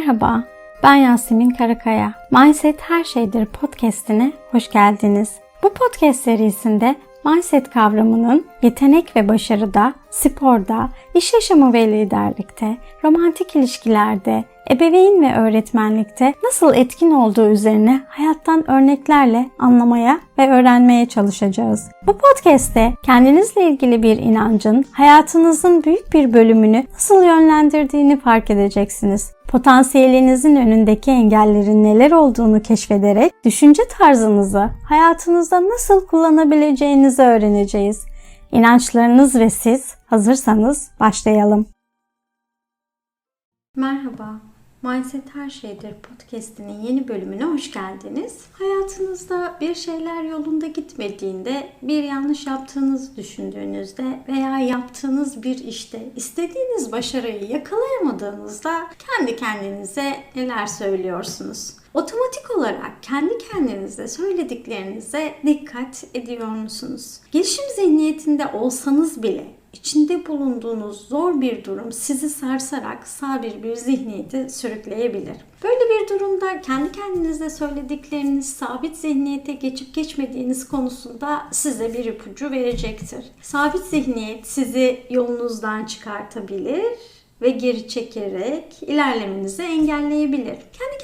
Merhaba, ben Yasemin Karakaya. Mindset Her Şeydir podcastine hoş geldiniz. Bu podcast serisinde mindset kavramının yetenek ve başarıda, sporda, iş yaşamı ve liderlikte, romantik ilişkilerde, ebeveyn ve öğretmenlikte nasıl etkin olduğu üzerine hayattan örneklerle anlamaya ve öğrenmeye çalışacağız. Bu podcast'te kendinizle ilgili bir inancın hayatınızın büyük bir bölümünü nasıl yönlendirdiğini fark edeceksiniz. Potansiyelinizin önündeki engellerin neler olduğunu keşfederek düşünce tarzınızı hayatınızda nasıl kullanabileceğinizi öğreneceğiz. İnançlarınız ve siz hazırsanız başlayalım. Merhaba. Mindset Her Şeydir podcast'inin yeni bölümüne hoş geldiniz. Hayatınızda bir şeyler yolunda gitmediğinde, bir yanlış yaptığınızı düşündüğünüzde veya yaptığınız bir işte istediğiniz başarıyı yakalayamadığınızda kendi kendinize neler söylüyorsunuz? Otomatik olarak kendi kendinize söylediklerinize dikkat ediyor musunuz? Gelişim zihniyetinde olsanız bile içinde bulunduğunuz zor bir durum sizi sarsarak sabir bir zihniyeti sürükleyebilir. Böyle bir durumda kendi kendinize söyledikleriniz sabit zihniyete geçip geçmediğiniz konusunda size bir ipucu verecektir. Sabit zihniyet sizi yolunuzdan çıkartabilir ve geri çekerek ilerlemenizi engelleyebilir. Kendi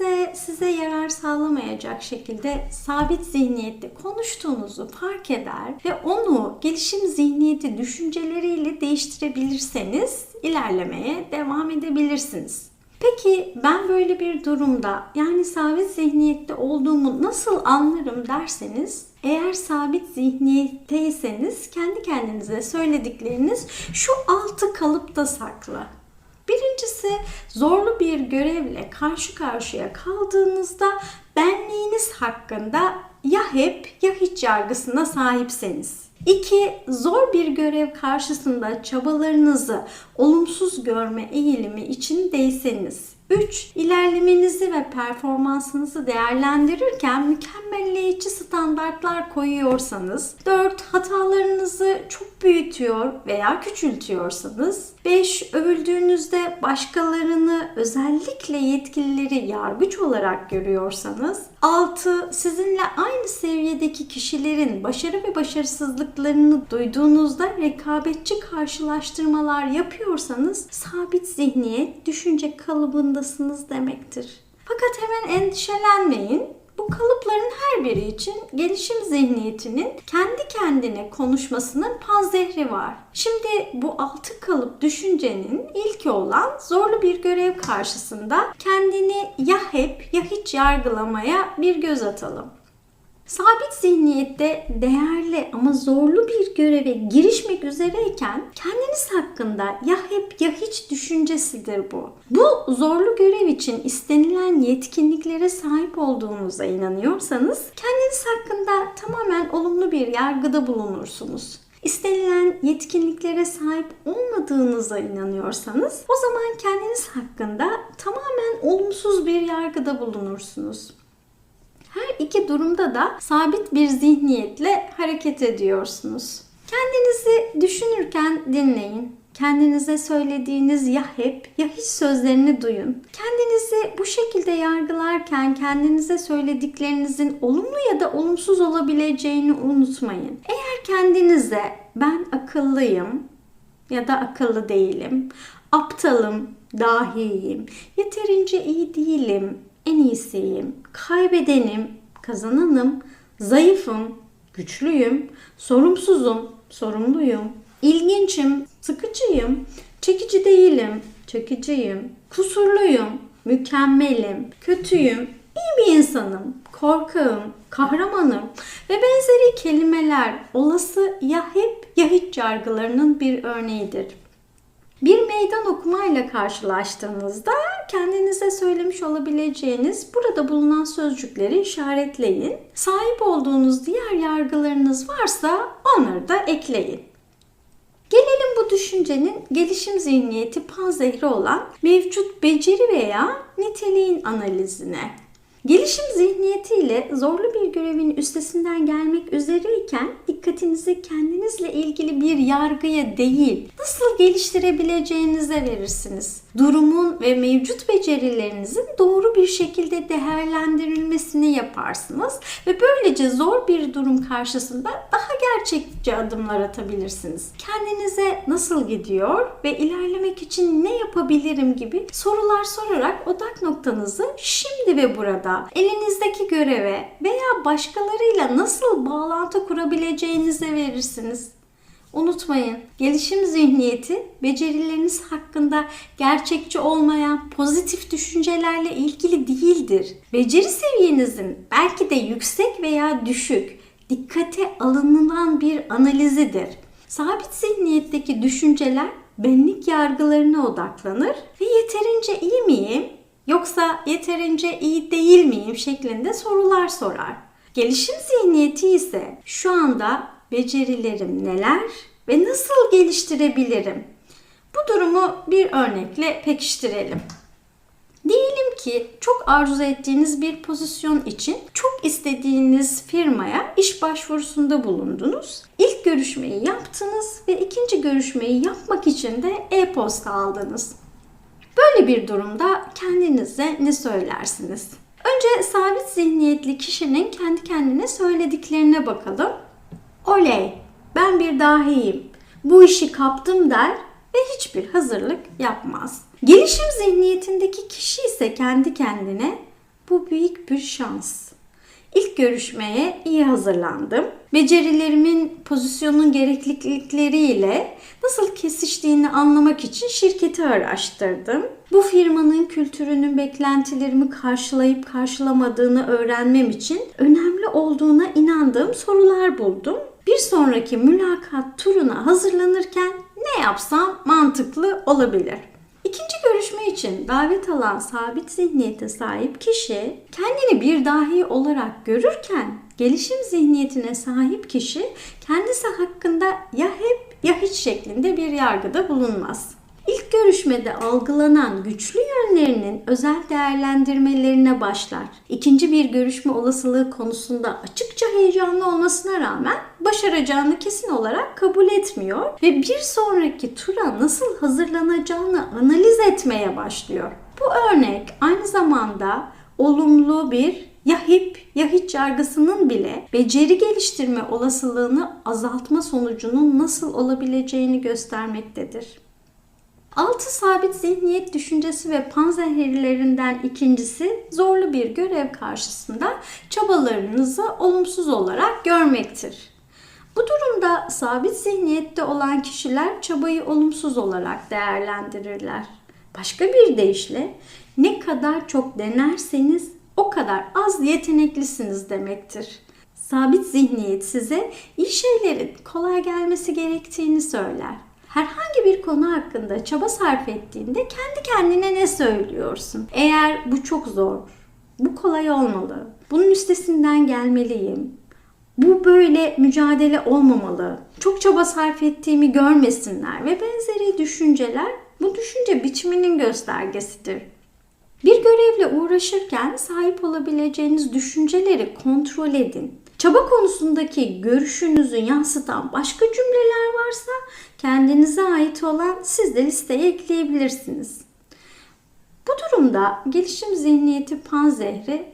kendinize size yarar sağlamayacak şekilde sabit zihniyette konuştuğunuzu fark eder ve onu gelişim zihniyeti düşünceleriyle değiştirebilirseniz ilerlemeye devam edebilirsiniz. Peki ben böyle bir durumda yani sabit zihniyette olduğumu nasıl anlarım derseniz eğer sabit zihniyetteyseniz kendi kendinize söyledikleriniz şu altı kalıpta saklı. Birincisi zorlu bir görevle karşı karşıya kaldığınızda benliğiniz hakkında ya hep ya hiç yargısına sahipseniz. 2. Zor bir görev karşısında çabalarınızı olumsuz görme eğilimi içindeyseniz. 3. İlerlemenizi ve performansınızı değerlendirirken mükemmelleyici standartlar koyuyorsanız. 4. Hatalarınızı çok büyütüyor veya küçültüyorsanız. 5. Övüldüğünüzde başkalarını özellikle yetkilileri yargıç olarak görüyorsanız. 6. Sizinle aynı seviyedeki kişilerin başarı ve başarısızlıklarını duyduğunuzda rekabetçi karşılaştırmalar yapıyorsanız sabit zihniyet düşünce kalıbındasınız demektir. Fakat hemen endişelenmeyin. Bu kalıpların her biri için gelişim zihniyetinin kendi kendine konuşmasının panzehri var. Şimdi bu altı kalıp düşüncenin ilki olan zorlu bir görev karşısında kendini ya hep ya hiç yargılamaya bir göz atalım. Sabit zihniyette değerli ama zorlu bir göreve girişmek üzereyken kendiniz hakkında ya hep ya hiç düşüncesidir bu. Bu zorlu görev için istenilen yetkinliklere sahip olduğunuza inanıyorsanız kendiniz hakkında tamamen olumlu bir yargıda bulunursunuz. İstenilen yetkinliklere sahip olmadığınıza inanıyorsanız o zaman kendiniz hakkında tamamen olumsuz bir yargıda bulunursunuz. Her iki durumda da sabit bir zihniyetle hareket ediyorsunuz. Kendinizi düşünürken dinleyin. Kendinize söylediğiniz ya hep ya hiç sözlerini duyun. Kendinizi bu şekilde yargılarken kendinize söylediklerinizin olumlu ya da olumsuz olabileceğini unutmayın. Eğer kendinize ben akıllıyım ya da akıllı değilim, aptalım, dahiyim, yeterince iyi değilim, en iyisiyim, kaybedenim, kazananım, zayıfım, güçlüyüm, sorumsuzum, sorumluyum, ilginçim, sıkıcıyım, çekici değilim, çekiciyim, kusurluyum, mükemmelim, kötüyüm, iyi bir insanım, korkağım, kahramanım ve benzeri kelimeler olası ya hep ya hiç yargılarının bir örneğidir. Meydan okumayla karşılaştığınızda kendinize söylemiş olabileceğiniz burada bulunan sözcükleri işaretleyin. Sahip olduğunuz diğer yargılarınız varsa onları da ekleyin. Gelelim bu düşüncenin gelişim zihniyeti panzehri olan mevcut beceri veya niteliğin analizine. Gelişim zihniyetiyle zorlu bir görevin üstesinden gelmek üzereyken dikkatinizi kendinizle ilgili bir yargıya değil, nasıl geliştirebileceğinize verirsiniz. Durumun ve mevcut becerilerinizin doğru bir şekilde değerlendirilmesini yaparsınız ve böylece zor bir durum karşısında daha gerçekçi adımlar atabilirsiniz. Kendinize nasıl gidiyor ve ilerlemek için ne yapabilirim gibi sorular sorarak odak noktanızı şimdi ve burada elinizdeki göreve veya başkalarıyla nasıl bağlantı kurabileceğinize verirsiniz. Unutmayın, gelişim zihniyeti becerileriniz hakkında gerçekçi olmayan pozitif düşüncelerle ilgili değildir. Beceri seviyenizin belki de yüksek veya düşük, dikkate alınılan bir analizidir. Sabit zihniyetteki düşünceler benlik yargılarına odaklanır ve yeterince iyi miyim yoksa yeterince iyi değil miyim şeklinde sorular sorar. Gelişim zihniyeti ise şu anda becerilerim neler ve nasıl geliştirebilirim? Bu durumu bir örnekle pekiştirelim. Diyelim ki çok arzu ettiğiniz bir pozisyon için çok istediğiniz firmaya iş başvurusunda bulundunuz. İlk görüşmeyi yaptınız ve ikinci görüşmeyi yapmak için de e-posta aldınız. Böyle bir durumda kendinize ne söylersiniz? Önce sabit zihniyetli kişinin kendi kendine söylediklerine bakalım. Oley, ben bir dahiyim. Bu işi kaptım der ve hiçbir hazırlık yapmaz. Gelişim zihniyetindeki kişi ise kendi kendine bu büyük bir şans. İlk görüşmeye iyi hazırlandım. Becerilerimin pozisyonun gereklilikleriyle nasıl kesiştiğini anlamak için şirketi araştırdım. Bu firmanın kültürünün beklentilerimi karşılayıp karşılamadığını öğrenmem için önemli olduğuna inandığım sorular buldum. Bir sonraki mülakat turuna hazırlanırken ne yapsam mantıklı olabilir. İkinci görüşme için davet alan sabit zihniyete sahip kişi kendini bir dahi olarak görürken gelişim zihniyetine sahip kişi kendisi hakkında ya hep ya hiç şeklinde bir yargıda bulunmaz. İlk görüşmede algılanan güçlü yönlerinin özel değerlendirmelerine başlar. İkinci bir görüşme olasılığı konusunda açıkça heyecanlı olmasına rağmen başaracağını kesin olarak kabul etmiyor ve bir sonraki tura nasıl hazırlanacağını analiz etmeye başlıyor. Bu örnek aynı zamanda olumlu bir ya hip ya hiç yargısının bile beceri geliştirme olasılığını azaltma sonucunun nasıl olabileceğini göstermektedir. Altı sabit zihniyet düşüncesi ve panzehirlerinden ikincisi zorlu bir görev karşısında çabalarınızı olumsuz olarak görmektir. Bu durumda sabit zihniyette olan kişiler çabayı olumsuz olarak değerlendirirler. Başka bir deyişle ne kadar çok denerseniz o kadar az yeteneklisiniz demektir. Sabit zihniyet size iyi şeylerin kolay gelmesi gerektiğini söyler herhangi bir konu hakkında çaba sarf ettiğinde kendi kendine ne söylüyorsun? Eğer bu çok zor, bu kolay olmalı, bunun üstesinden gelmeliyim, bu böyle mücadele olmamalı, çok çaba sarf ettiğimi görmesinler ve benzeri düşünceler bu düşünce biçiminin göstergesidir. Bir görevle uğraşırken sahip olabileceğiniz düşünceleri kontrol edin. Çaba konusundaki görüşünüzü yansıtan başka cümleler varsa kendinize ait olan siz de listeye ekleyebilirsiniz. Bu durumda gelişim zihniyeti panzehri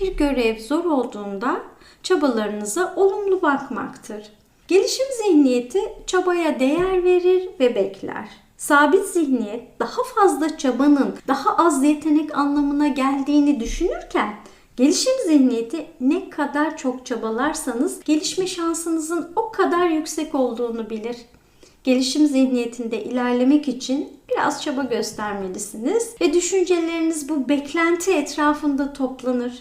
bir görev zor olduğunda çabalarınıza olumlu bakmaktır. Gelişim zihniyeti çabaya değer verir ve bekler. Sabit zihniyet daha fazla çabanın daha az yetenek anlamına geldiğini düşünürken Gelişim zihniyeti ne kadar çok çabalarsanız gelişme şansınızın o kadar yüksek olduğunu bilir. Gelişim zihniyetinde ilerlemek için biraz çaba göstermelisiniz ve düşünceleriniz bu beklenti etrafında toplanır.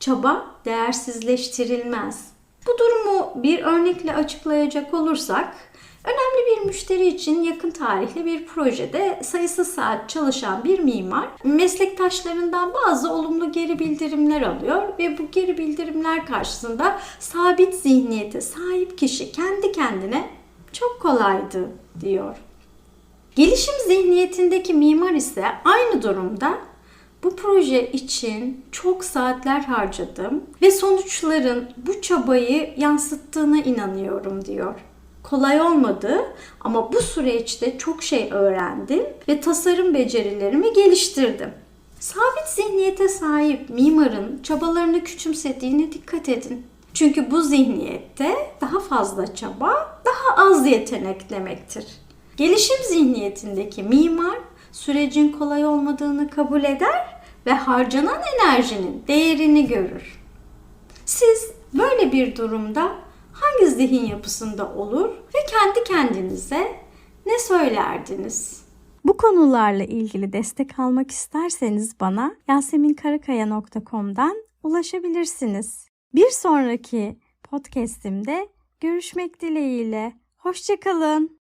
Çaba değersizleştirilmez. Bu durumu bir örnekle açıklayacak olursak Önemli bir müşteri için yakın tarihli bir projede sayısız saat çalışan bir mimar meslektaşlarından bazı olumlu geri bildirimler alıyor ve bu geri bildirimler karşısında sabit zihniyete sahip kişi kendi kendine çok kolaydı diyor. Gelişim zihniyetindeki mimar ise aynı durumda Bu proje için çok saatler harcadım ve sonuçların bu çabayı yansıttığına inanıyorum diyor. Kolay olmadı ama bu süreçte çok şey öğrendim ve tasarım becerilerimi geliştirdim. Sabit zihniyete sahip mimarın çabalarını küçümsediğine dikkat edin. Çünkü bu zihniyette daha fazla çaba, daha az yetenek demektir. Gelişim zihniyetindeki mimar sürecin kolay olmadığını kabul eder ve harcanan enerjinin değerini görür. Siz böyle bir durumda zihin yapısında olur ve kendi kendinize ne söylerdiniz? Bu konularla ilgili destek almak isterseniz bana yaseminkarakaya.com'dan ulaşabilirsiniz. Bir sonraki podcast'imde görüşmek dileğiyle. Hoşçakalın.